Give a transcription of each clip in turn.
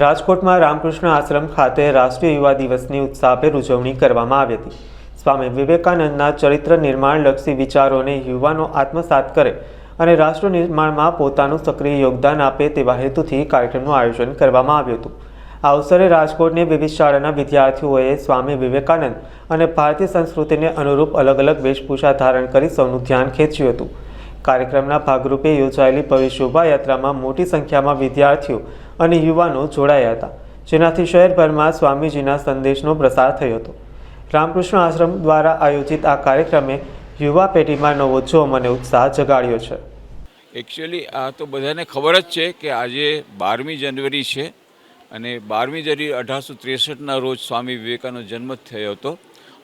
રાજકોટમાં રામકૃષ્ણ આશ્રમ ખાતે રાષ્ટ્રીય યુવા દિવસની ઉત્સાહભેર ઉજવણી કરવામાં આવી હતી. સ્વામી વિવેકાનંદના ચરિત્ર નિર્માણલક્ષી વિચારોને યુવાનો આત્મસાત કરે અને રાષ્ટ્ર નિર્માણમાં પોતાનું સક્રિય યોગદાન આપે તેવા હેતુથી કાર્યક્રમનું આયોજન કરવામાં આવ્યું હતું. આ અવસરે રાજકોટની વિવિધ શાળાના વિદ્યાર્થીઓએ સ્વામી વિવેકાનંદ અને ભારતીય સંસ્કૃતિને અનુરૂપ અલગ અલગ વેશભૂષા ધારણ કરી સૌનું ધ્યાન ખેંચ્યું હતું. કાર્યક્રમના ભાગરૂપે યોજાયેલી ભવ્ય શોભાયાત્રામાં મોટી સંખ્યામાં વિદ્યાર્થીઓ અને યુવાનો જોડાયા હતા. જેનાથી શહેરભરમાં સ્વામીજીના સંદેશનો પ્રસાર થયો હતો. રામકૃષ્ણ આશ્રમ દ્વારા આયોજિત આ કાર્યક્રમે યુવા પેઢીમાં નવો જોમ અને ઉત્સાહ જગાડ્યો છે. એકચ્યુઅલી આ તો બધાને ખબર જ છે કે આજે બારમી જાન્યુઆરી છે અને બારમી જાન્યુઆરી અઢારસો ત્રેસઠના રોજ સ્વામી વિવેકાનંદ જન્મ થયો હતો.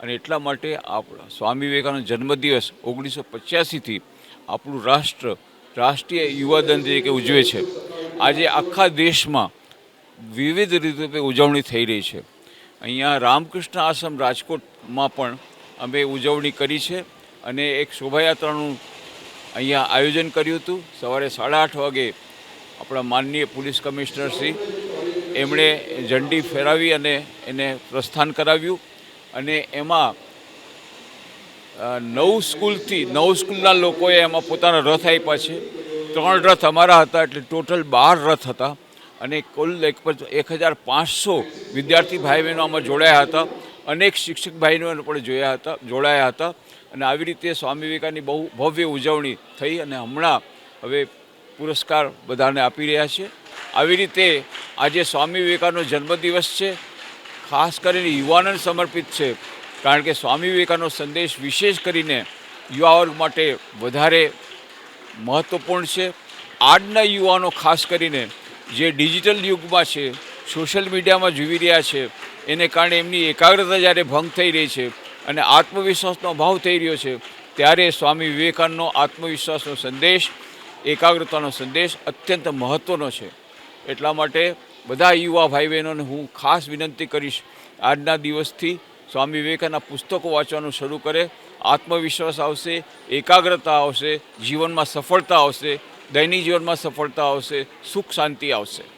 અને એટલા માટે આપણા સ્વામી વિવેકાનંદ જન્મદિવસ ઓગણીસો પચ્યાસીથી આપણું રાષ્ટ્ર રાષ્ટ્રીય યુવાદન તરીકે ઉજવે છે. આજે આખા દેશમાં વિવિધ રીતે ઉજવણી થઈ રહી છે. અહીંયા રામકૃષ્ણ આશ્રમ રાજકોટમાં પણ અમે ઉજવણી કરી છે અને એક શોભાયાત્રાનું અહીંયા આયોજન કર્યું હતું. સવારે સાડા આઠ વાગે આપણા માનનીય પોલીસ કમિશનર શ્રી એમણે ઝંડી ફેરાવી અને એને પ્રસ્થાન કરાવ્યું અને એમાં નવ સ્કૂલથી, નવ સ્કૂલના લોકોએ એમાં પોતાના રથ આપ્યા છે. ત્રણ રથ અમારા હતા એટલે ટોટલ બાર રથ હતા અને કુલ એક એક હજાર પાંચસો વિદ્યાર્થી ભાઈ બહેનો આમાં જોડાયા હતા અનેક શિક્ષક ભાઈ બહેનો પણ જોયા હતા, જોડાયા હતા. અને આવી રીતે સ્વામી વિવેકાની બહુ ભવ્ય ઉજવણી થઈ અને હમણાં હવે પુરસ્કાર બધાને આપી રહ્યા છે. આવી રીતે આજે સ્વામી વિવેકાનંદનો જન્મદિવસ છે. ખાસ કરીને યુવાનોને સમર્પિત છે. કારણ કે સ્વામી વિવેકાનંદનો સંદેશ વિશેષ કરીને યુવા વર્ગ માટે વધારે મહત્ત્વપૂર્ણ છે. આજના યુવાનો ખાસ કરીને જે ડિજિટલ યુગમાં છે, સોશિયલ મીડિયામાં જીવી રહ્યા છે, એને કારણે એમની એકાગ્રતા જ્યારે ભંગ થઈ રહી છે અને આત્મવિશ્વાસનો અભાવ થઈ રહ્યો છે, ત્યારે સ્વામી વિવેકાનંદનો આત્મવિશ્વાસનો સંદેશ, એકાગ્રતાનો સંદેશ અત્યંત મહત્ત્વનો છે. એટલા માટે બધા યુવા ભાઈ બહેનોને હું ખાસ વિનંતી કરીશ, આજના દિવસથી સ્વામી વિવેકાના પુસ્તકો વાંચવાનું શરૂ કરે, આત્મવિશ્વાસ આવશે, એકાગ્રતા આવશે, જીવનમાં સફળતા આવશે, દૈનિક જીવનમાં સફળતા આવશે, સુખ શાંતિ આવશે.